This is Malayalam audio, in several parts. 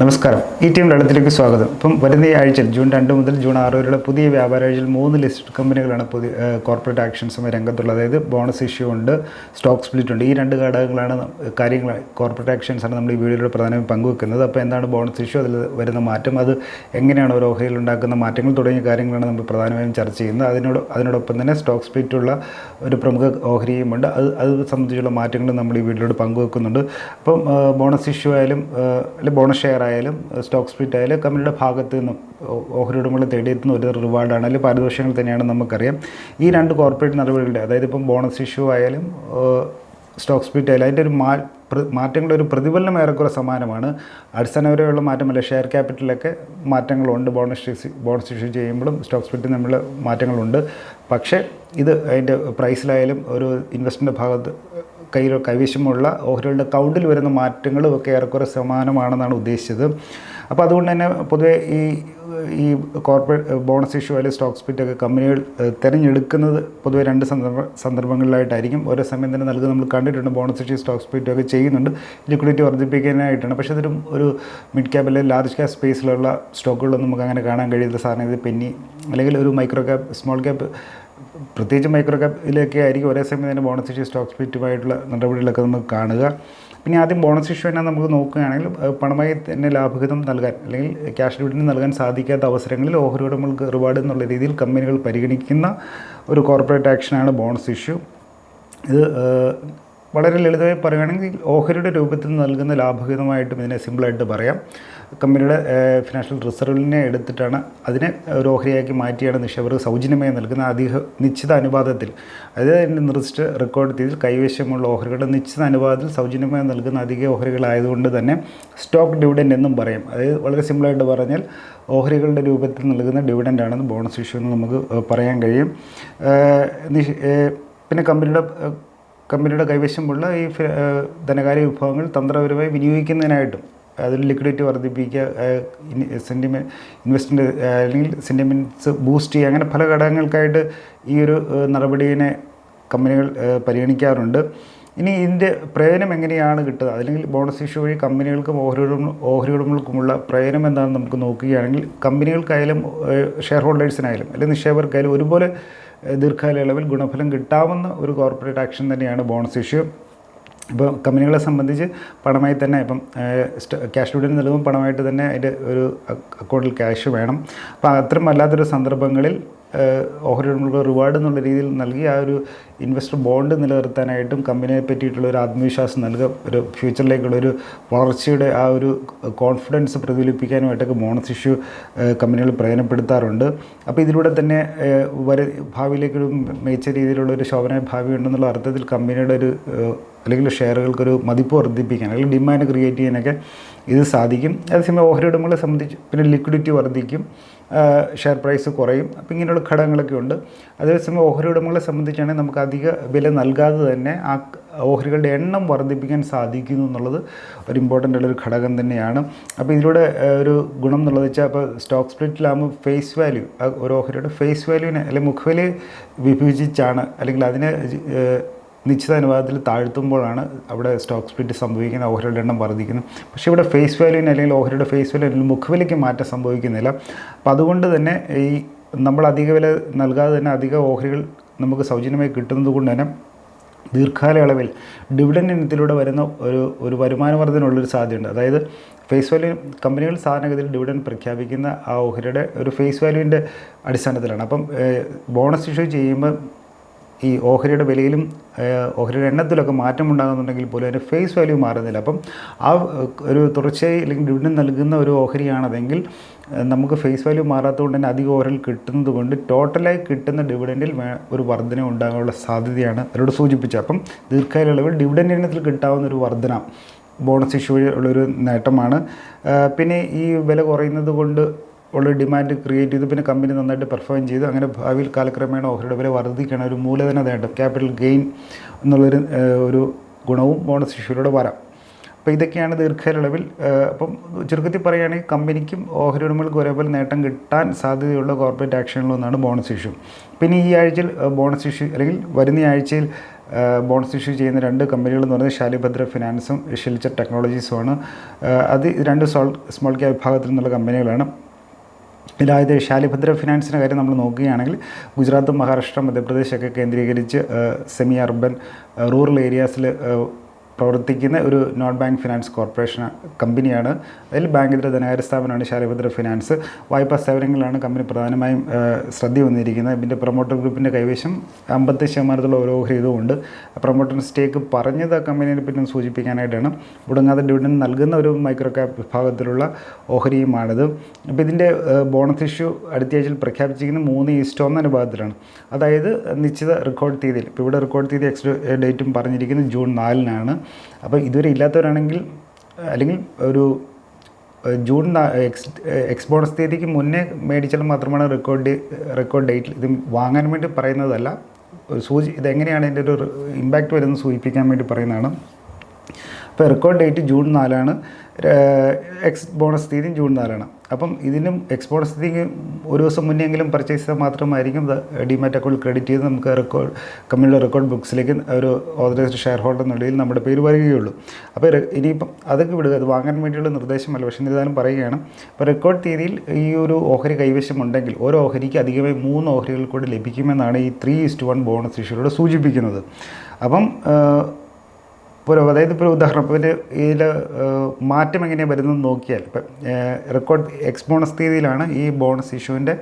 നമസ്കാരം. ഈ ടീം വെള്ളത്തിലേക്ക് സ്വാഗതം. ഇപ്പം വരുന്ന ആഴ്ചയിൽ ജൂൺ രണ്ട് മുതൽ ജൂൺ ആറ് വരെയുള്ള പുതിയ വ്യാപാര ആഴ്ചയിൽ മൂന്ന് ലിസ്റ്റഡ് കമ്പനികളാണ് പുതിയ കോർപ്പറേറ്റ് ആക്ഷൻസുമായി രംഗത്തുള്ളത്. അതായത് ബോണസ് ഇഷ്യൂ ഉണ്ട് സ്റ്റോക്ക് സ്പ്ലിറ്റ് ഉണ്ട്. ഈ രണ്ട് ഘടകങ്ങളാണ് കാര്യങ്ങൾ കോർപ്പറേറ്റ് ആക്ഷൻസാണ് നമ്മൾ ഈ വീഡിയോയിൽ പ്രധാനമായും പങ്കുവെക്കുന്നത്. അപ്പോൾ എന്താണ് ബോണസ് ഇഷ്യൂ അതിൽ വരുന്ന മാറ്റം അത് എങ്ങനെയാണ് ഓരോ ഓഹയിൽ ഉണ്ടാക്കുന്ന മാറ്റങ്ങൾ തുടങ്ങിയ കാര്യങ്ങളാണ് നമ്മൾ പ്രധാനമായും ചർച്ച ചെയ്യുന്നത്. അതിനോട് അതിനോടൊപ്പം തന്നെ സ്റ്റോക്ക് സ്പ്ലിറ്റുള്ള ഒരു പ്രമുഖ ഓഹരിയുമുണ്ട് അത് അത് സംബന്ധിച്ചുള്ള മാറ്റങ്ങളും നമ്മൾ ഈ വീഡിയോയിൽ പങ്കുവെക്കുന്നുണ്ട്. അപ്പം ബോണസ് ഇഷ്യൂ ആയാലും അല്ലെങ്കിൽ ബോണസ് ഷെയർ ആയാലും സ്റ്റോക്ക് സ്പ്ലിറ്റ് ആയാലും കമ്പനിയുടെ ഭാഗത്ത് നിന്ന് ഓഹരി ഉടമകൾ തേടിയെത്തുന്ന ഒരു റിവാർഡാണ്. അല്ലെങ്കിൽ പാരിതോഷികങ്ങൾ തന്നെയാണ് നമുക്കറിയാം. ഈ രണ്ട് കോർപ്പറേറ്റ് നടപടികളുടെ അതായത് ഇപ്പം ബോണസ് ഇഷ്യൂ ആയാലും സ്റ്റോക്ക് സ്പ്ലിറ്റ് ആയാലും അതിന്റെ ഒരു മാ മാറ്റങ്ങളുടെ ഒരു പ്രതിഫലനം ഏറെക്കുറെ സമാനമാണ്. അടിസ്ഥാനപരമായുള്ള മാറ്റമല്ല ഷെയർ ക്യാപിറ്റലൊക്കെ മാറ്റങ്ങളുണ്ട്. ബോണസ് ബോണസ് ഇഷ്യൂ ചെയ്യുമ്പോഴും സ്റ്റോക്ക് സ്പ്ലിറ്റ് നമ്മൾ മാറ്റങ്ങളുണ്ട്. പക്ഷേ ഇത് അതിന്റെ പ്രൈസിലായാലും ഒരു ഇൻവെസ്റ്ററിന്റെ ഭാഗത്ത് കയ്യിൽ കൈവശമുള്ള ഓഹരികളുടെ കൗണ്ടിൽ വരുന്ന മാറ്റങ്ങളും ഒക്കെ ഏറെക്കുറെ സമാനമാണെന്നാണ് ഉദ്ദേശിച്ചത്. അപ്പോൾ അതുകൊണ്ട് തന്നെ പൊതുവെ ഈ ഈ കോർപ്പറേറ്റ് ബോണസ് ഇഷ്യൂ അല്ലെങ്കിൽ സ്റ്റോക്ക് സ്പിറ്റ് ഒക്കെ കമ്പനികൾ തിരഞ്ഞെടുക്കുന്നത് പൊതുവെ രണ്ട് സന്ദർഭ സന്ദർഭങ്ങളിലായിട്ടായിരിക്കും. ഓരോ സമയം തന്നെ നൽകുന്ന നമ്മൾ കണ്ടിട്ടുണ്ട്. ബോണസ് ഇഷ്യൂ സ്റ്റോക്ക് സ്പിറ്റ് ഒക്കെ ചെയ്യുന്നുണ്ട്. ലിക്വിഡിറ്റി വർദ്ധിപ്പിക്കാനായിട്ടാണ്. പക്ഷേ അതിലും ഒരു മിഡ് ക്യാപ് അല്ലെങ്കിൽ ലാർജ് ക്യാപ് സ്പേസിലുള്ള സ്റ്റോക്കുകളൊന്നും നമുക്ക് അങ്ങനെ കാണാൻ കഴിയുന്ന സാധനം ഇത് പെന്നി അല്ലെങ്കിൽ ഒരു മൈക്രോ ക്യാപ് സ്മോൾ ക്യാപ് പ്രത്യേകിച്ച് മൈക്രോ ക്യാപ്പിലൊക്കെ ആയിരിക്കും ഒരേ സമയം തന്നെ ബോണസ് ഇഷ്യൂ സ്റ്റോക്ക് സ്പ്ലിറ്റുമായിട്ടുള്ള നടപടികളൊക്കെ നമുക്ക് കാണുക. പിന്നെ ആദ്യം ബോണസ് ഇഷ്യൂ തന്നെ നമുക്ക് നോക്കുകയാണെങ്കിൽ പണമായി തന്നെ ലാഭഹിതം നൽകാൻ അല്ലെങ്കിൽ ക്യാഷ് ഡിവിഡൻഡ് നൽകാൻ സാധിക്കാത്ത അവസരങ്ങളിൽ ഓഹരി ഉടമകൾക്ക് റിവാർഡ് എന്നുള്ള രീതിയിൽ കമ്പനികൾ പരിഗണിക്കുന്ന ഒരു കോർപ്പറേറ്റ് ആക്ഷനാണ് ബോണസ് ഇഷ്യൂ. ഇത് വളരെ ലളിതമായി പറയുകയാണെങ്കിൽ ഓഹരിയുടെ രൂപത്തിൽ നൽകുന്ന ലാഭഹിതമായിട്ടും ഇതിനെ സിമ്പിളായിട്ട് പറയാം. കമ്പനിയുടെ ഫിനാൻഷ്യൽ റിസർവിനെ എടുത്തിട്ടാണ് അതിനെ ഒരു ഓഹരിയാക്കി മാറ്റിയാണ് നിക്ഷേപകർക്ക് സൗജന്യമായി നൽകുന്ന അധിക നിശ്ചിത അനുപാതത്തിൽ. അതായത് നിർദ്ദിഷ്ട റെക്കോർഡ് തീയതിയിൽ കൈവശമുള്ള ഓഹരികളുടെ നിശ്ചിത അനുപാതത്തിൽ സൗജന്യമായി നൽകുന്ന അധിക ഓഹരികളായതുകൊണ്ട് തന്നെ സ്റ്റോക്ക് ഡിവിഡൻഡ് എന്നും പറയും. അതായത് വളരെ സിമ്പിളായിട്ട് പറഞ്ഞാൽ ഓഹരികളുടെ രൂപത്തിൽ നൽകുന്ന ഡിവിഡന്റ് ആണെന്ന് ബോണസ് ഇഷ്യൂ എന്ന് നമുക്ക് പറയാൻ കഴിയും. പിന്നെ കമ്പനിയുടെ കമ്പനിയുടെ കൈവശമുള്ള ഈ ധനകാര്യ വിഭവങ്ങൾ തന്ത്രപരമായി വിനിയോഗിക്കുന്നതിനായിട്ടും അതിൽ ലിക്വിഡിറ്റി വർദ്ധിപ്പിക്കുക സെന്റിമെ ഇൻവെസ്റ്റ്മെന്റ് അല്ലെങ്കിൽ സെന്റിമെന്റ്സ് ബൂസ്റ്റ് ചെയ്യുക അങ്ങനെ പല ഘടകങ്ങൾക്കായിട്ട് ഈ ഒരു നടപടിയെ കമ്പനികൾ പരിഗണിക്കാറുണ്ട്. ഇനി ഇതിന്റെ പ്രയോജനം എങ്ങനെയാണ് കിട്ടുക? അല്ലെങ്കിൽ ബോണസ് ഇഷ്യൂ വഴി കമ്പനികൾക്കും ഓഹരി ഓഹരികളുമുള്ള പ്രയോജനം എന്താണെന്ന് നമുക്ക് നോക്കുകയാണെങ്കിൽ കമ്പനികൾക്കായാലും ഷെയർ ഹോൾഡേഴ്സിനായാലും അല്ലെങ്കിൽ നിക്ഷേപകർക്കായാലും ഒരുപോലെ ദീർഘകാലയളവിൽ ഗുണഫലം കിട്ടാവുന്ന ഒരു കോർപ്പറേറ്റ് ആക്ഷൻ തന്നെയാണ് ബോണസ് ഇഷ്യൂ. ഇപ്പോൾ കമ്പനികളെ സംബന്ധിച്ച് പണമായി തന്നെ ഇപ്പം ക്യാഷ് ഡിവിഡൻഡ് നൽകുമ്പോൾ പണമായിട്ട് തന്നെ അതിന്റെ ഒരു അക്കൗണ്ടിൽ ക്യാഷ് വേണം. അപ്പോൾ അത്തരം അല്ലാത്തൊരു സന്ദർഭങ്ങളിൽ ഏഹ്, റിവാർഡ് എന്നുള്ള രീതിയിൽ നൽകി ആ ഒരു ഇൻവെസ്റ്റർ ബോണ്ട് നിലനിർത്താനായിട്ടും കമ്പനിയെ പറ്റിയിട്ടുള്ള ഒരു ആത്മവിശ്വാസം നൽകുക ഒരു ഫ്യൂച്ചറിലേക്കുള്ള ഒരു വളർച്ചയുടെ ആ ഒരു കോൺഫിഡൻസ് പ്രതിഫലിപ്പിക്കാനുമായിട്ടൊക്കെ ബോണസ് ഇഷ്യൂ കമ്പനികൾ പ്രയോജനപ്പെടുത്താറുണ്ട്. അപ്പോൾ ഇതിലൂടെ തന്നെ വരെ ഭാവിയിലേക്കൊരു മികച്ച രീതിയിലുള്ള ഒരു ശോഭന ഭാവി ഉണ്ടെന്നുള്ള അർത്ഥത്തിൽ കമ്പനിയുടെ ഒരു അല്ലെങ്കിൽ ഷെയറുകൾക്കൊരു മതിപ്പ് വർദ്ധിപ്പിക്കാൻ അല്ലെങ്കിൽ ഡിമാൻഡ് ക്രിയേറ്റ് ചെയ്യാനൊക്കെ ഇത് സാധിക്കും. അതേസമയം ഓഹരി ഉടമകളെ സംബന്ധിച്ച് പിന്നെ ലിക്വിഡിറ്റി വർദ്ധിക്കും. ഷെയർ പ്രൈസ് കുറയും. അപ്പം ഇങ്ങനെയുള്ള ഘടകങ്ങളൊക്കെ ഉണ്ട്. അതേസമയം ഓഹരി ഉടമകളെ സംബന്ധിച്ചാണെങ്കിൽ നമുക്ക് അധിക വില നൽകാതെ തന്നെ ആ ഓഹരികളുടെ എണ്ണം വർദ്ധിപ്പിക്കാൻ സാധിക്കുന്നു എന്നുള്ളത് ഒരു ഇമ്പോർട്ടന്റ് ഉള്ളൊരു ഘടകം തന്നെയാണ്. അപ്പോൾ ഇതിലൂടെ ഒരു ഗുണം എന്നുള്ളത് വെച്ചാൽ അപ്പോൾ സ്റ്റോക്ക് സ്പ്ലിറ്റിലാകുമ്പോൾ ഫേസ് വാല്യൂ ഒരു ഓഹരിയുടെ ഫേസ് വാല്യൂവിനെ അല്ലെങ്കിൽ മുഖവില വിഭജിച്ചാണ് അല്ലെങ്കിൽ അതിനെ നിശ്ചിത അനുപാതത്തിൽ താഴ്ത്തുമ്പോഴാണ് അവിടെ സ്റ്റോക്ക് സ്പ്ലിറ്റ് സംഭവിക്കുന്നത് ഓഹരിയുടെ എണ്ണം വർദ്ധിക്കുന്നത് പക്ഷേ ഇവിടെ ഫേസ് വാല്യൂവിന് അല്ലെങ്കിൽ ഓഹരിയുടെ ഫേസ് വാല്യൂ അല്ലെങ്കിൽ മുഖവിലയ്ക്ക് മാറ്റം സംഭവിക്കുന്നില്ല. അപ്പോൾ അതുകൊണ്ട് തന്നെ ഈ നമ്മൾ അധിക വില നൽകാതെ തന്നെ അധിക ഓഹരികൾ നമുക്ക് സൗജന്യമായി കിട്ടുന്നത് കൊണ്ട് തന്നെ ദീർഘകാലയളവിൽ ഡിവിഡൻഡ് ഇനത്തിലൂടെ വരുന്ന ഒരു ഒരു വരുമാന വർധനയുള്ളൊരു സാധ്യതയുണ്ട്. അതായത് ഫേസ് വാല്യൂ കമ്പനികൾ സാധാരണഗതിയിൽ ഡിവിഡൻഡ് പ്രഖ്യാപിക്കുന്ന ആ ഓഹരിയുടെ ഒരു ഫേസ് വാല്യൂവിന്റെ അടിസ്ഥാനത്തിലാണ്. അപ്പം ബോണസ് ഇഷ്യൂ ചെയ്യുമ്പോൾ ഈ ഓഹരിയുടെ വിലയിലും ഓഹരിയുടെ എണ്ണത്തിലൊക്കെ മാറ്റം ഉണ്ടാകുന്നുണ്ടെങ്കിൽ പോലും അതിന്റെ ഫേസ് വാല്യൂ മാറുന്നില്ല. അപ്പം ആ ഒരു തുടർച്ചയായി അല്ലെങ്കിൽ ഡിവിഡൻ നൽകുന്ന ഒരു ഓഹരിയാണതെങ്കിൽ നമുക്ക് ഫേസ് വാല്യൂ മാറാത്തതുകൊണ്ട് തന്നെ അധിക ഓഹരികൾ കിട്ടുന്നത് കൊണ്ട് ടോട്ടലായി കിട്ടുന്ന ഡിവിഡൻഡിൽ ഒരു വർധന ഉണ്ടാകാനുള്ള സാധ്യതയാണ് അവരോട് സൂചിപ്പിച്ചത്. അപ്പം ദീർഘകാലയളവിൽ ഡിവിഡൻഡ് ഇനത്തിൽ കിട്ടാവുന്ന ഒരു വർധന ബോണസ് ഇഷ്യൂ ഉള്ളൊരു നേട്ടമാണ്. പിന്നെ ഈ വില കുറയുന്നത് കൊണ്ട് ഉള്ള ഡിമാൻഡ് ക്രിയേറ്റ് ചെയ്ത്. പിന്നെ കമ്പനി നന്നായിട്ട് പെർഫോം ചെയ്ത്. അങ്ങനെ ഭാവിയിൽ കാലക്രമേണ ഓഹരിയുടെ വില വർദ്ധിക്കണം ഒരു മൂലധന നേട്ടം ക്യാപിറ്റൽ ഗെയിൻ എന്നുള്ളൊരു ഒരു ഗുണവും ബോണസ് ഇഷ്യൂയിലൂടെ വരാം. അപ്പോൾ ഇതൊക്കെയാണ് ദീർഘകാലയളവിൽ അപ്പം ചുരുക്കത്തിൽ പറയുകയാണെങ്കിൽ കമ്പനിക്കും ഓഹരി ഉടമകൾക്കും ഒരേപോലെ നേട്ടം കിട്ടാൻ സാധ്യതയുള്ള കോർപ്പറേറ്റ് ആക്ഷനുകളൊന്നാണ് ബോണസ് ഇഷ്യൂ പിന്നെ ഈ ആഴ്ചയിൽ ബോണസ് ഇഷ്യൂ അല്ലെങ്കിൽ വരുന്ന ആഴ്ചയിൽ ബോണസ് ഇഷ്യൂ ചെയ്യുന്ന രണ്ട് കമ്പനികൾ എന്ന് പറയുന്നത് ശാലിഭദ്ര ഫിനാൻസും ഷിൽച്ചർ ടെക്നോളജീസുമാണ് അത് രണ്ട് സ്മോൾ ക്യാപ് വിഭാഗത്തിൽ നിന്നുള്ള കമ്പനികളാണ് അതായത് ശാലിഭദ്ര ഫിനാൻസിന്റെ കാര്യം നമ്മൾ നോക്കുകയാണെങ്കിൽ ഗുജറാത്ത് മഹാരാഷ്ട്ര മധ്യപ്രദേശ് ഒക്കെ കേന്ദ്രീകരിച്ച് സെമി അർബൻ റൂറൽ ഏരിയാസിൽ പ്രവർത്തിക്കുന്ന ഒരു നോൺ ബാങ്ക് ഫിനാൻസ് കോർപ്പറേഷൻ കമ്പനിയാണ്. അതിൽ ബാങ്ക് ഇതര ധനകാര്യ സ്ഥാപനമാണ് ശാരഭദ്ര ഫിനാൻസ്. വായ്പാ സേവനങ്ങളിലാണ് കമ്പനി പ്രധാനമായും ശ്രദ്ധ വന്നിരിക്കുന്നത്. ഇതിന്റെ പ്രൊമോട്ടർ ഗ്രൂപ്പിന്റെ കൈവശം അമ്പത്തി ശതമാനത്തോളം ഓരോ ഓഹരി ഇതുമുണ്ട് പ്രൊമോട്ടർ സ്റ്റേക്ക് പറഞ്ഞത് കമ്പനിയെ പറ്റി സൂചിപ്പിക്കാനായിട്ടാണ്. മുടങ്ങാതെ ഡിവിഡൻ നൽകുന്ന ഒരു മൈക്രോ ക്യാപ് വിഭാഗത്തിലുള്ള ഓഹരിയുമാണിത്. അപ്പോൾ ഇതിന്റെ ബോണസ് ഇഷ്യൂ അടുത്ത ആഴ്ചയിൽ പ്രഖ്യാപിച്ചിരിക്കുന്ന മൂന്ന് ഈസ്റ്റ് ഒന്ന് അനുപാതത്തിലാണ്. അതായത് നിശ്ചിത റെക്കോർഡ് തീയതിയിൽ ഇപ്പോൾ ഇവിടെ റെക്കോർഡ് തീയതി എക്സ് ഡേറ്റും പറഞ്ഞിരിക്കുന്നത് ജൂൺ നാലിനാണ്. അപ്പോൾ ഇതുവരെ ഇല്ലാത്തവരാണെങ്കിൽ അല്ലെങ്കിൽ ഒരു ജൂൺ എക്സ് എക്സ്പോർട്ട് തീയതിക്ക് മുന്നേ മേടിച്ചാൽ മാത്രമാണ് റെക്കോർഡ് റെക്കോർഡ് ഡേറ്റിൽ ഇത് വാങ്ങാൻ വേണ്ടി പറയുന്നതല്ല. സൂചി ഇതെങ്ങനെയാണ് ഇതിന്റെ ഒരു ഇമ്പാക്റ്റ് വരുന്നത് സൂചിപ്പിക്കാൻ വേണ്ടി പറയുന്നതാണ്. അപ്പോൾ റെക്കോർഡ് ഡേറ്റ് ജൂൺ നാലാണ് എക്സ് ബോണസ് തീയതി ജൂൺ നാലാണ്. അപ്പം ഇതിനും എക്സ്പോർട്ട് സ്ഥിതിക്ക് ഒരു ദിവസം മുന്നെങ്കിലും പർച്ചേസ് ചെയ്താൽ മാത്രമായിരിക്കും ഡിമാറ്റ് അക്കൗണ്ട് ക്രെഡിറ്റ് ചെയ്ത് നമുക്ക് റെക്കോർഡ് കമ്പനിയുടെ റെക്കോർഡ് ബുക്സിലേക്ക് ഒരു ഓതറൈസ്ഡ് ഷെയർ ഹോൾഡർ എന്നുള്ളതിൽ നമ്മുടെ പേര് വരികയുള്ളൂ. അപ്പോൾ ഇനിയിപ്പം അതൊക്കെ വിടുക അത് വാങ്ങാൻ വേണ്ടിയുള്ള നിർദ്ദേശമല്ല. പക്ഷേ എന്നിരുന്നാലും പറയുകയാണ്. അപ്പോൾ റെക്കോർഡ് തീയതിയിൽ ഈ ഒരു ഓഹരി കൈവശമുണ്ടെങ്കിൽ ഓരോ ഓഹരിക്ക് അധികമായി മൂന്ന് ഓഹരികൾ കൂടി ലഭിക്കുമെന്നാണ് ഈ three is to one bonus ഇഷ്യൂലൂടെ സൂചിപ്പിക്കുന്നത്. അപ്പം ഇപ്പോൾ അതായത് ഇപ്പോൾ ഒരു ഉദാഹരണം ഇപ്പോൾ ഇതിന്റെ ഇതിൽ മാറ്റം എങ്ങനെയാണ് വരുന്നത് നോക്കിയാൽ ഇപ്പം റെക്കോർഡ് എക്സ് ബോണസ് തീയതിയിലാണ് ഈ ബോണസ് ഇഷ്യൂവിന്റെ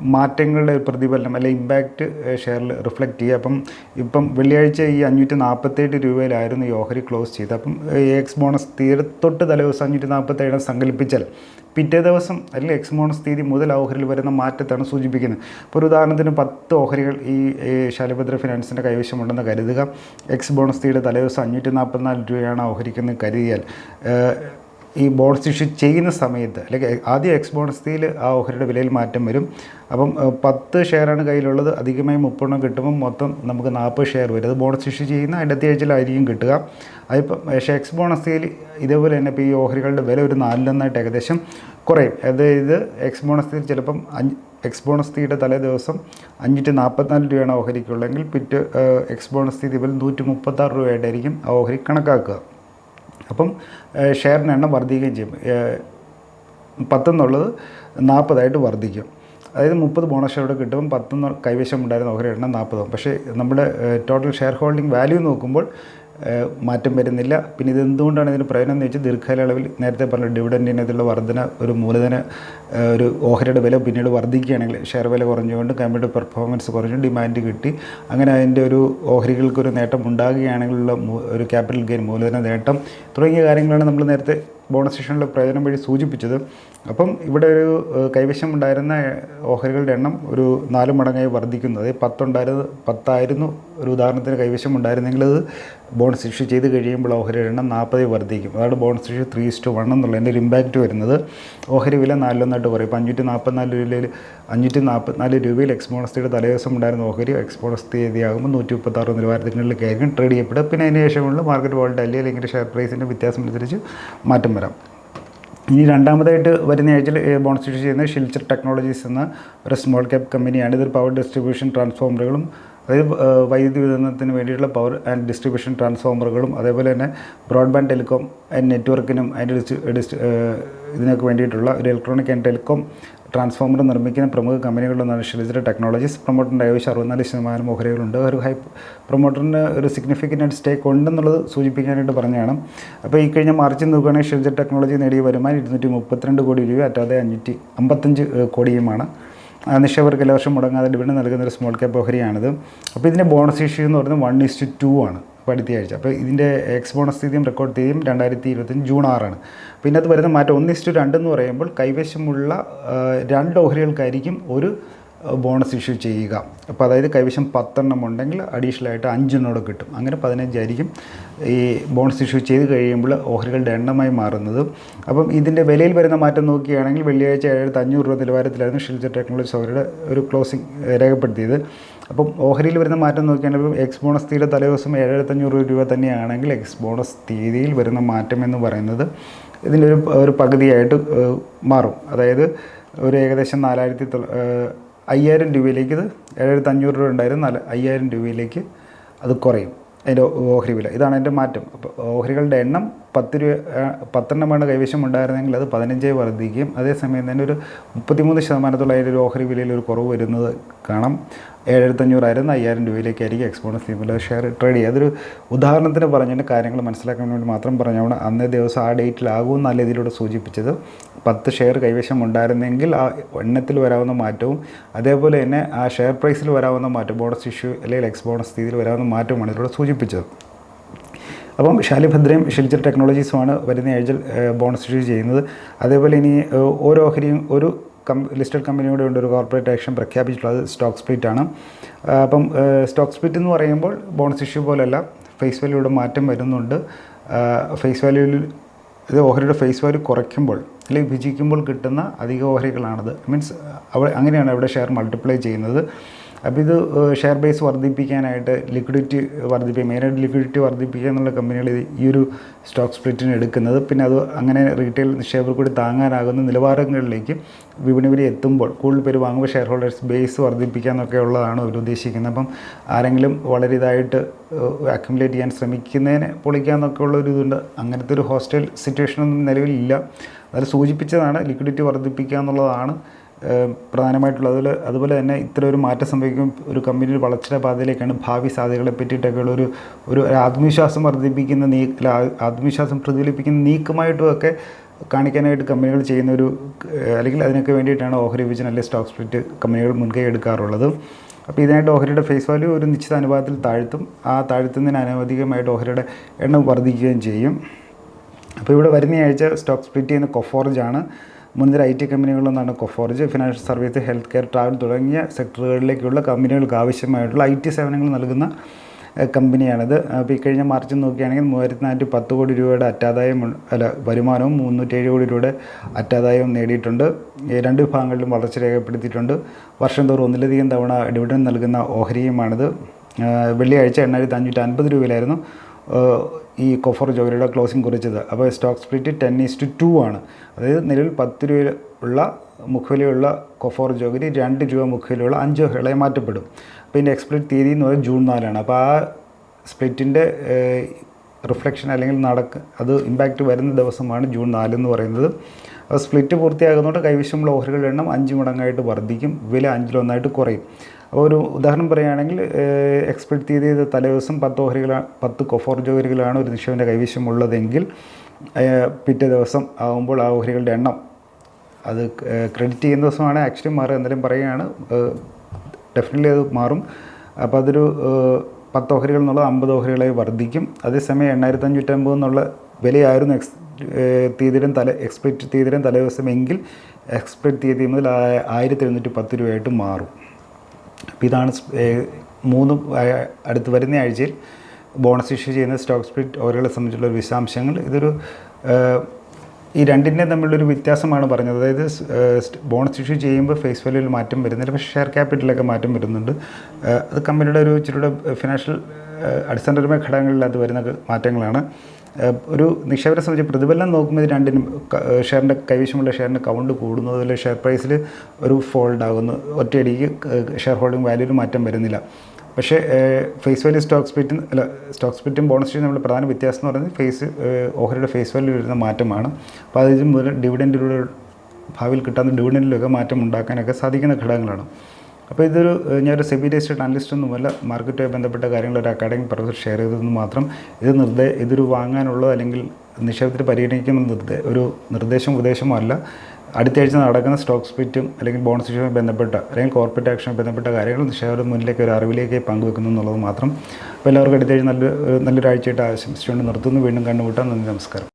മാറ്റങ്ങളുടെ പ്രതിഫലനം അല്ലെങ്കിൽ ഇമ്പാക്റ്റ് ഷെയറിൽ റിഫ്ലക്റ്റ് ചെയ്യുക. അപ്പം ഇപ്പം വെള്ളിയാഴ്ച ഈ അഞ്ഞൂറ്റി നാൽപ്പത്തേഴ് രൂപയിലായിരുന്നു ഈ ഓഹരി ക്ലോസ് ചെയ്തത്. അപ്പം എക്സ് ബോണസ് തീരത്തൊട്ട് തലേദിവസം അഞ്ഞൂറ്റി നാൽപ്പത്തേഴ് സങ്കല്പിച്ചാൽ പിറ്റേ ദിവസം അല്ലെങ്കിൽ എക്സ് ബോണസ് തീയതി മുതൽ ഓഹരിയിൽ വരുന്ന മാറ്റത്താണ് സൂചിപ്പിക്കുന്നത്. ഇപ്പോൾ ഒരു ഉദാഹരണത്തിന് പത്ത് ഓഹരികൾ ഈ ശാലഭദ്ര ഫിനാൻസിന്റെ കൈവശമുണ്ടെന്ന് കരുതുക. എക്സ് ബോണസ് തീയുടെ തലേദിവസം അഞ്ഞൂറ്റി നാൽപ്പത്തിനാല് രൂപയാണ് ഓഹരിക്കുന്നത് ഓഹരിക്കെന്ന് കരുതിയാൽ ഈ ബോണസ് ഇഷ്യൂ ചെയ്യുന്ന സമയത്ത് അല്ലെങ്കിൽ ആദ്യം എക്സ് ബോണസ് തീയിൽ ആ ഓഹരിയുടെ വിലയിൽ മാറ്റം വരും. അപ്പം പത്ത് ഷെയറാണ് കയ്യിലുള്ളത്. അധികമായി മുപ്പെണ്ണം കിട്ടുമ്പോൾ മൊത്തം നമുക്ക് നാൽപ്പത് ഷെയർ വരും. അത് ബോണസ് ഇഷ്യൂ ചെയ്യുന്ന അടുത്ത ആഴ്ചയിലായിരിക്കും കിട്ടുക. അതിപ്പം പക്ഷേ എക്സ് ബോണസ് തീയിൽ ഇതേപോലെ തന്നെ ഇപ്പോൾ ഈ ഓഹരികളുടെ വില ഒരു നാലിലൊന്നായിട്ട് ഏകദേശം കുറയും. അതായത് എക്സ് ബോണസ് തീയിൽ ചിലപ്പം അഞ്ച് എക്സ് ബോണസ് തീയുടെ തലേ ദിവസം അഞ്ഞൂറ്റി നാൽപ്പത്തിനാല് രൂപയാണ് ഓഹരിക്കുള്ളെങ്കിൽ പിറ്റ് എക്സ് ബോണസ് തീയതി ഇവർ നൂറ്റി മുപ്പത്താറ് രൂപയായിട്ടായിരിക്കും ആ ഓഹരി കണക്കാക്കുക. അപ്പം ഷെയറിന്റെ എണ്ണം വർദ്ധിക്കുകയും ചെയ്യും. പത്തെന്നുള്ളത് നാൽപ്പതായിട്ട് വർദ്ധിക്കും. അതായത് മുപ്പത് ബോണസ് ഷെയർ കിട്ടുമ്പോൾ പത്തെന്ന് കൈവശം ഉണ്ടായിരുന്ന ഓഹരി എണ്ണം നാൽപ്പതാവും. പക്ഷേ നമ്മുടെ ടോട്ടൽ ഷെയർ ഹോൾഡിംഗ് വാല്യൂ നോക്കുമ്പോൾ മാറ്റം വരുന്നില്ല. പിന്നെ ഇത് എന്തുകൊണ്ടാണ് ഇതിന് പ്രയോജനം എന്ന് വെച്ചാൽ ദീർഘകാലയളവിൽ നേരത്തെ പറഞ്ഞ ഡിവിഡന്റിനകത്തുള്ള വർധന ഒരു മൂലധന ഒരു ഓഹരിയുടെ വില പിന്നീട് വർദ്ധിക്കുകയാണെങ്കിൽ ഷെയർ വില കുറഞ്ഞുകൊണ്ട് കമ്പനിയുടെ പെർഫോമൻസ് കുറഞ്ഞു ഡിമാൻഡ് കിട്ടി. അങ്ങനെ അതിന്റെ ഒരു ഓഹരികൾക്ക് ഒരു നേട്ടം ഉണ്ടാകുകയാണെങ്കിലുള്ള ഒരു ക്യാപിറ്റൽ ഗെയിൻ മൂലധന നേട്ടം തുടങ്ങിയ കാര്യങ്ങളാണ് നമ്മൾ നേരത്തെ ബോണസ് സെഷനിൽ പ്രയോജനം വഴി സൂചിപ്പിച്ചത്. അപ്പം ഇവിടെ ഒരു കൈവശം ഉണ്ടായിരുന്ന ഓഹരികളുടെ എണ്ണം ഒരു നാല് മടങ്ങായി വർദ്ധിക്കുന്നു. അതായത് പത്തുണ്ടായിരുന്നത് പത്തായിരുന്നു ഒരു ഉദാഹരണത്തിന് കൈവശം ഉണ്ടായിരുന്നെങ്കിൽ അത് ബോണസ് ഇഷ്യൂ ചെയ്ത് കഴിയുമ്പോൾ ഓഹരിയുടെ എണ്ണം നാൽപ്പത് വർദ്ധിക്കും. അതാണ് bonus issue three is to one എന്നുള്ളതിന്റെ ഒരു ഇമ്പാക്റ്റ് വരുന്നത്. ഓഹരി വില നാലിലൊന്നായിട്ട് കുറയും. ഇപ്പോൾ അഞ്ഞൂറ്റി നാൽപ്പത്തിനാല് രൂപയിൽ അഞ്ഞൂറ്റി നാൽപ്പത്തിനാല് രൂപയിൽ എക്സ്പോണസ്തിയുടെ തലേദിവസം ഉണ്ടായിരുന്ന ഓഹരി എക്സ് ബോണസ് തീയതിയാകുമ്പോൾ നൂറ്റി മുപ്പത്താറ് നിലവാരത്തിനുള്ളിലേക്കായിരിക്കും ട്രേഡ് ചെയ്യപ്പെടുക. പിന്നെ അതിന് ശേഷമുള്ള മാർക്കറ്റ് വോൾട്ടാലി അല്ലെങ്കിൽ ഷെയർ പ്രൈസിന്റെ വ്യത്യാസം അനുസരിച്ച് മാറ്റം വരാം. ഇനി രണ്ടാമതായിട്ട് വരുന്ന ആഴ്ചയിൽ ബോണസ് ഇഷ്യൂ ചെയ്യുന്നത് ഷിൽച്ചർ ടെക്നോളജീസ് എന്ന ഒരു സ്മോൾ ക്യാപ് കമ്പനിയാണ് ഇതൊരു പവർ ഡിസ്ട്രിബ്യൂഷൻ ട്രാൻസ്ഫോമറുകളും അതായത് വൈദ്യുതി വിതരണത്തിന് വേണ്ടിയിട്ടുള്ള പവർ ആൻഡ് ഡിസ്ട്രിബ്യൂഷൻ ട്രാൻസ്ഫോമറുകളും അതേപോലെ തന്നെ ബ്രോഡ്ബാൻഡ് ടെലികോം ആൻഡ് നെറ്റ്വർക്കിനും അതിന്റെ ഡിസ്റ്റ് ഇതിനൊക്കെ വേണ്ടിയിട്ടുള്ള ഒരു ഇലക്ട്രോണിക് ആൻഡ് ടെലികോം ട്രാൻസ്ഫോമർ നിർമ്മിക്കുന്ന പ്രമുഖ കമ്പനികളിലൊന്നാണ് ഷിലിച്ചർ ടെക്നോളജീസ്. പ്രൊമോട്ടറിന്റെ ഏകദേശം അറുപത്തിനാല് ശതമാനം ഓഹരികളുണ്ട്. ഒരു ഹൈ പ്രൊമോട്ടറിന് ഒരു സിഗ്നിഫിക്കന്റ് സ്റ്റേക്ക് ഉണ്ടെന്നുള്ളത് സൂചിപ്പിക്കാനായിട്ട് പറഞ്ഞതാണ്. അപ്പോൾ ഈ കഴിഞ്ഞ മാർച്ചിൽ നോക്കുകയാണെങ്കിൽ ഷിലിച്ചർ ടെക്നോളജി നേടിയ വരുമാനം ഇരുന്നൂറ്റി മുപ്പത്തിരണ്ട് കോടി രൂപ അറ്റാതെ അഞ്ഞൂറ്റി അമ്പത്തഞ്ച് കോടിയുമാണ്. നിക്ഷേപകർക്ക് എല്ലാ വർഷം മുടങ്ങാതെ ഡിവിഡൻ നൽകുന്ന ഒരു സ്മോൾ ക്യാപ്പ് ഓഹരിയാണിത്. അപ്പോൾ ഇതിന്റെ ബോണസ് ഇഷ്യൂ എന്ന് പറയുന്നത് വൺ ഇസ്റ്റു ടു ആണ്. അടുത്ത ആഴ്ച അപ്പോൾ ഇതിന്റെ എക്സ് ബോണസ് തീയതിയും റെക്കോർഡ് തീയതിയും രണ്ടായിരത്തി ഇരുപത്തഞ്ച് ജൂൺ ആറാണ്. അപ്പോൾ ഇതിനകത്ത് വരുന്ന മാറ്റം ഒന്ന് ഇസ്റ്റു രണ്ട് എന്ന് പറയുമ്പോൾ കൈവശമുള്ള രണ്ട് ഓഹരികൾക്കായിരിക്കും ഒരു ബോണസ് ഇഷ്യൂ ചെയ്യുക. അപ്പോൾ അതായത് കൈവശം പത്തെണ്ണം ഉണ്ടെങ്കിൽ അഡീഷണൽ ആയിട്ട് അഞ്ചെണ്ണോടെ കിട്ടും. അങ്ങനെ പതിനഞ്ചായിരിക്കും ഈ ബോണസ് ഇഷ്യൂ ചെയ്ത് കഴിയുമ്പോൾ ഓഹരികളുടെ എണ്ണമായി മാറുന്നത്. അപ്പം ഇതിന്റെ വിലയിൽ വരുന്ന മാറ്റം നോക്കുകയാണെങ്കിൽ വെള്ളിയാഴ്ച ഏഴായിരത്തി അഞ്ഞൂറ് രൂപ നിലവാരത്തിലായിരുന്നു ഷിൽജ ടെക്നോളജി ഓഹരിയുടെ ഒരു ക്ലോസിംഗ് രേഖപ്പെടുത്തിയത്. അപ്പം ഓഹരിയിൽ വരുന്ന മാറ്റം നോക്കുകയാണെങ്കിൽ എക്സ് ബോണസ് തീയതി തലേ ദിവസം ഏഴായിരത്തഞ്ഞൂറ് രൂപ തന്നെയാണെങ്കിൽ എക്സ് ബോണസ് തീയതിയിൽ വരുന്ന മാറ്റം എന്ന് പറയുന്നത് ഇതിന്റെ ഒരു ഒരു പകുതിയായിട്ട് മാറും. അതായത് ഒരു ഏകദേശം നാലായിരത്തി അയ്യായിരം രൂപയിലേക്ക് ഇത് ഏഴായിരത്തി അഞ്ഞൂറ് രൂപ ഉണ്ടായിരുന്നു നാല് അയ്യായിരം രൂപയിലേക്ക് അത് കുറയും. അതിന്റെ ഓഹരി വില. ഇതാണ് അതിന്റെ മാറ്റം. അപ്പോൾ ഓഹരികളുടെ എണ്ണം പത്ത് രൂപ പത്തെണ്ണമാണ് കൈവശം ഉണ്ടായിരുന്നെങ്കിൽ അത് പതിനഞ്ചായി വർദ്ധിക്കുകയും അതേസമയം തന്നെ ഒരു മുപ്പത്തിമൂന്ന് ശതമാനത്തോളം അതിന്റെ ഒരു ഓഹരി വിലയിൽ ഒരു കുറവ് വരുന്നത് കാണാം. ഏഴായിരത്തഞ്ഞൂറായിരുന്നു അയ്യായിരം രൂപയിലേക്കായിരിക്കും എക്സ്പോർട്ട് സ്കീമിൽ ഷെയർ ട്രേഡ് ചെയ്യുക. അതൊരു ഉദാഹരണത്തിന് പറഞ്ഞിട്ട് കാര്യങ്ങൾ മനസ്സിലാക്കാൻ വേണ്ടി മാത്രം പറഞ്ഞാണ് അന്നേ ദിവസം ആ ഡേറ്റിലാകും നല്ല ഇതിലൂടെ സൂചിപ്പിച്ചത്. പത്ത് ഷെയർ കൈവശം ഉണ്ടായിരുന്നെങ്കിൽ ആ എണ്ണത്തിൽ വരാവുന്ന മാറ്റവും അതേപോലെ തന്നെ ആ ഷെയർ പ്രൈസിൽ വരാവുന്ന മാറ്റം ബോണസ് ഇഷ്യൂ അല്ലെങ്കിൽ എക്സ് ബോണസ് രീതിയിൽ വരാവുന്ന മാറ്റവുമാണ് ഇതിലൂടെ സൂചിപ്പിച്ചത്. അപ്പം ശാലിഭദ്രയും ഷിൽച്ചർ ടെക്നോളജീസുമാണ് വരുന്ന ആഴ്ച ബോണസ് ഇഷ്യൂ ചെയ്യുന്നത്. അതേപോലെ ഇനി ഓരോ ഓഹരിയും ഒരു കം ലിസ്റ്റഡ് കമ്പനിയുടെ ഉണ്ട് ഒരു കോർപ്പറേറ്റ് ആക്ഷൻ പ്രഖ്യാപിച്ചിട്ടുള്ളത് സ്റ്റോക്ക് സ്പ്ലിറ്റ് ആണ്. അപ്പം സ്റ്റോക്ക് സ്പ്ലിറ്റ് എന്ന് പറയുമ്പോൾ ബോണസ് ഇഷ്യൂ പോലെയല്ല ഫേസ് വാല്യൂയുടെ മാറ്റം വരുന്നുണ്ട്. ഫേസ് വാല്യൂവിൽ ഇത് ഓഹരിയുടെ ഫേസ് വാല്യൂ കുറയ്ക്കുമ്പോൾ അല്ലെങ്കിൽ വിഭജിക്കുമ്പോൾ കിട്ടുന്ന അധിക ഓഹരികളാണത്. മീൻസ് അവ അങ്ങനെയാണ് അവിടെ ഷെയർ മൾട്ടിപ്ലൈ ചെയ്യുന്നത്. അപ്പോൾ ഇത് ഷെയർ ബേസ് വർദ്ധിപ്പിക്കാനായിട്ട് ലിക്വിഡിറ്റി വർദ്ധിപ്പിക്കുക മെയിനായിട്ട് ലിക്വിഡിറ്റി വർദ്ധിപ്പിക്കുക എന്നുള്ള കമ്പനികൾ ഈ ഒരു സ്റ്റോക്ക് സ്പ്ലിറ്റിന് എടുക്കുന്നത്. പിന്നെ അത് അങ്ങനെ റീറ്റെയിൽ നിക്ഷേപകർ കൂടി താങ്ങാനാകുന്ന നിലവാരങ്ങളിലേക്ക് വിപണി വരെ എത്തുമ്പോൾ കൂടുതൽ പേര് വാങ്ങുമ്പോൾ ഷെയർ ഹോൾഡേഴ്സ് ബേസ് വർദ്ധിപ്പിക്കുക എന്നൊക്കെ ഉള്ളതാണ് അവർ ഉദ്ദേശിക്കുന്നത്. അപ്പം ആരെങ്കിലും വളരെ ഇതായിട്ട് അക്യുമുലേറ്റ് ചെയ്യാൻ ശ്രമിക്കുന്നതിനെ പൊളിക്കാന്നൊക്കെ ഉള്ള ഒരു ഇതുണ്ട്. അങ്ങനത്തെ ഒരു ഹോസ്റ്റൽ സിറ്റുവേഷനൊന്നും നിലവിലില്ല. അത് സൂചിപ്പിച്ചതാണ് ലിക്വിഡിറ്റി വർദ്ധിപ്പിക്കുക എന്നുള്ളതാണ് പ്രധാനമായിട്ടുള്ള അതിൽ അതുപോലെ തന്നെ ഇത്ര ഒരു മാറ്റം സംഭവിക്കും ഒരു കമ്പനിയുടെ വളർച്ചയുടെ പാതയിലേക്കാണ് ഭാവി സാധ്യതകളെ പറ്റിയിട്ടൊക്കെയുള്ള ഒരു ഒരു ആത്മവിശ്വാസം വർദ്ധിപ്പിക്കുന്ന നീ ആത്മവിശ്വാസം പ്രതിഫലിപ്പിക്കുന്ന നീക്കമായിട്ടും ഒക്കെ കാണിക്കാനായിട്ട് കമ്പനികൾ ചെയ്യുന്ന ഒരു അല്ലെങ്കിൽ അതിനൊക്കെ വേണ്ടിയിട്ടാണ് ഓഹരി വിഭജനം അല്ലെങ്കിൽ സ്റ്റോക്ക് സ്പ്ലിറ്റ് കമ്പനികൾ മുൻകൈ എടുക്കാറുള്ളത്. അപ്പോൾ ഇതിനായിട്ട് ഓഹരിയുടെ ഫേസ് വാല്യൂ ഒരു നിശ്ചിത അനുപാതത്തിൽ താഴ്ത്തും. ആ താഴ്ത്തുന്നതിന് അനവധികമായിട്ട് ഓഹരിയുടെ എണ്ണം വർദ്ധിക്കുകയും ചെയ്യും. അപ്പോൾ ഇവിടെ വരുന്ന ആഴ്ച സ്റ്റോക്ക് സ്പ്ലിറ്റ് ചെയ്യുന്ന കൊഫോർജ് ആണ്. മുൻനിര I T കമ്പനികളിലൊന്നാണ് Coforge. Financial service health care travel തുടങ്ങിയ സെക്ടറുകളിലേക്കുള്ള കമ്പനികൾക്ക് ആവശ്യമായിട്ടുള്ള ഐ ടി സേവനങ്ങൾ നൽകുന്ന കമ്പനിയാണിത്. അപ്പോൾ ഈ കഴിഞ്ഞ മാർച്ച് നോക്കുകയാണെങ്കിൽ മൂവായിരത്തി നാനൂറ്റി പത്ത് കോടി രൂപയുടെ അറ്റാദായം അല്ല വരുമാനവും മുന്നൂറ്റേഴ് കോടി രൂപയുടെ അറ്റാദായവും നേടിയിട്ടുണ്ട്. രണ്ട് വിഭാഗങ്ങളിലും വളർച്ച രേഖപ്പെടുത്തിയിട്ടുണ്ട്. വർഷം തോറും ഒന്നിലധികം തവണ ഡിവിഡൻ നൽകുന്ന ഓഹരിയുമാണിത്. വെള്ളിയാഴ്ച എണ്ണായിരത്തി അഞ്ഞൂറ്റി അൻപത് രൂപയിലായിരുന്നു. ഈ കൊഫർ ജോലിയുടെ ക്ലോസിംഗ് കുറിച്ചത്. അപ്പോൾ stock split ten is to two ആണ്. അതായത് നിലവിൽ പത്ത് രൂപ ഉള്ള മുഖവിലയുള്ള കൊഫോർ ജോഗരി രണ്ട് രൂപ മുഖവിലയുള്ള അഞ്ച് വിളയെ മാറ്റപ്പെടും. അപ്പോൾ ഇതിന്റെ എക്സ്പ്ലിറ്റ് തീയതി എന്ന് പറയുന്നത് ജൂൺ നാലാണ്. അപ്പോൾ ആ സ്പ്ലിറ്റിന്റെ റിഫ്ലക്ഷൻ അല്ലെങ്കിൽ നടക്ക് അത് ഇമ്പാക്റ്റ് വരുന്ന ദിവസമാണ് ജൂൺ നാല് എന്ന് പറയുന്നത്. അപ്പോൾ സ്പ്ലിറ്റ് പൂർത്തിയാകുന്നതുകൊണ്ട് കൈവശമുള്ള ഓഹരികളുടെ എണ്ണം അഞ്ച് മടങ്ങായിട്ട് വർദ്ധിക്കും. വില അഞ്ചിലൊന്നായിട്ട് കുറയും. അപ്പോൾ ഒരു ഉദാഹരണം പറയുകയാണെങ്കിൽ എക്സ്പെക്ട് ചെയ്ത തലേദിവസം പത്ത് ഓഹരികളാണ് പത്ത് കൊഫോർ ജോഹരികളാണ് ഒരു നിക്ഷേപന്റെ കൈവശമുള്ളതെങ്കിൽ പിറ്റേ ദിവസം ആകുമ്പോൾ ആ ഓഹരികളുടെ എണ്ണം അത് ക്രെഡിറ്റ് ചെയ്യുന്ന ദിവസമാണ് ആക്ച്വലി മാറുക എന്തെങ്കിലും പറയുകയാണ്. ഡെഫിനറ്റ്ലി അത് മാറും. അപ്പോൾ അതൊരു പത്ത് ഓഹരികൾ എന്നുള്ളത് അമ്പത് ഓഹരികളായി വർദ്ധിക്കും. അതേസമയം എണ്ണായിരത്തി അഞ്ഞൂറ്റമ്പത് എന്നുള്ള വിലയായിരുന്നു എക്സ് തീയതിയിലും തല എക്സ്പെക്റ്റ് തീയതിയിലും തലേ ദിവസമെങ്കിൽ എക്സ്പെക്ട് തീയതി മുതൽ ആയിരത്തി എഴുന്നൂറ്റി പത്ത് രൂപയായിട്ട് മാറും. അപ്പോൾ ഇതാണ് മൂന്ന് അടുത്ത് വരുന്ന ആഴ്ചയിൽ ബോണസ് ഇഷ്യൂ ചെയ്യുന്ന സ്റ്റോക്ക് സ്പ്ലിറ്റ് ഓരോളെ സംബന്ധിച്ചുള്ള വിശദാംശങ്ങൾ. ഇതൊരു ഈ രണ്ടിന്റെ തമ്മിലൊരു വ്യത്യാസമാണ് പറഞ്ഞത്. അതായത് ബോണസ് ഇഷ്യൂ ചെയ്യുമ്പോൾ ഫേസ് വാല്യൂവിൽ മാറ്റം വരുന്നില്ല പക്ഷേ ഷെയർ ക്യാപിറ്റലൊക്കെ മാറ്റം വരുന്നുണ്ട്. അത് കമ്പനിയുടെ ഒരു ഇച്ചിരിയുടെ ഫിനാൻഷ്യൽ അടിസ്ഥാനപരമായ ഘടകങ്ങളിൽ അത് വരുന്ന മാറ്റങ്ങളാണ്. ഒരു നിക്ഷേപരെ സംബന്ധിച്ച് പ്രതിഫലനം നോക്കുമ്പോൾ ഇത് രണ്ടിനും ഷെയറിന്റെ കൈവശമുള്ള ഷെയറിന്റെ കൗണ്ട് കൂടുന്നതിൽ ഷെയർ പ്രൈസിൽ ഒരു ഫോൾഡ് ആകുന്നു. ഒറ്റയടിക്ക് ഷെയർ ഹോൾഡിംഗ് വാല്യൂവിൽ മാറ്റം വരുന്നില്ല. പക്ഷേ ഫേസ് വാല്യൂ സ്റ്റോക്ക് സ്പ്ലിറ്റും അല്ല സ്റ്റോക്ക് സ്പ്ലിറ്റും ബോണസ് ചെയ്യുന്ന നമ്മുടെ പ്രധാന വ്യത്യാസം എന്ന് പറയുന്നത് ഫേസ് ഓഹരിയുടെ ഫേസ് വാല്യൂ വരുന്ന മാറ്റമാണ്. അപ്പോൾ അതിൽ മുതൽ ഡിവിഡന്റിലൂടെ ഭാവിയിൽ കിട്ടാവുന്ന ഡിവിഡന്റിലൊക്കെ മാറ്റം ഉണ്ടാക്കാനൊക്കെ സാധിക്കുന്ന ഘടകങ്ങളാണ്. അപ്പോൾ ഇതൊരു ഞാനൊരു സെബി രജിസ്റ്റേഡ് അനലിസ്റ്റ് ഒന്നുമല്ല. മാർക്കറ്റുമായി ബന്ധപ്പെട്ട കാര്യങ്ങൾ ഒരു അക്കാഡമിക് പ്രൊഫസർ ഷെയർ ചെയ്തതെന്ന് മാത്രം. ഇത് നിർദ്ദേ ഇതൊരു വാങ്ങാനുള്ളത് അല്ലെങ്കിൽ നിക്ഷേപത്തിൽ പരിഗണിക്കുന്ന നിർദ്ദേ ഒരു നിർദ്ദേശം ഉപദേശമോ അല്ല. അടുത്ത ആഴ്ച നടക്കുന്ന സ്റ്റോക്ക് സ്പ്ലിറ്റും അല്ലെങ്കിൽ ബോണസ് ഇഷ്യൂമായി ബന്ധപ്പെട്ട അല്ലെങ്കിൽ കോർപ്പറേറ്റ് ആക്ഷനുമായി ബന്ധപ്പെട്ട കാര്യങ്ങൾ നിക്ഷേപകരുടെ മുന്നിലേക്ക് ഒരു അറിവിലേക്ക് പങ്കുവെക്കുന്നു എന്നുള്ളത് മാത്രം. അപ്പോൾ എല്ലാവർക്കും അടുത്ത ആഴ്ച നല്ല നല്ലൊരാഴ്ചയായിട്ട് ആശംസിച്ചുകൊണ്ട് നിർത്തുന്നു. വീണ്ടും കണ്ടുമുട്ടാം. നന്ദി നമസ്കാരം.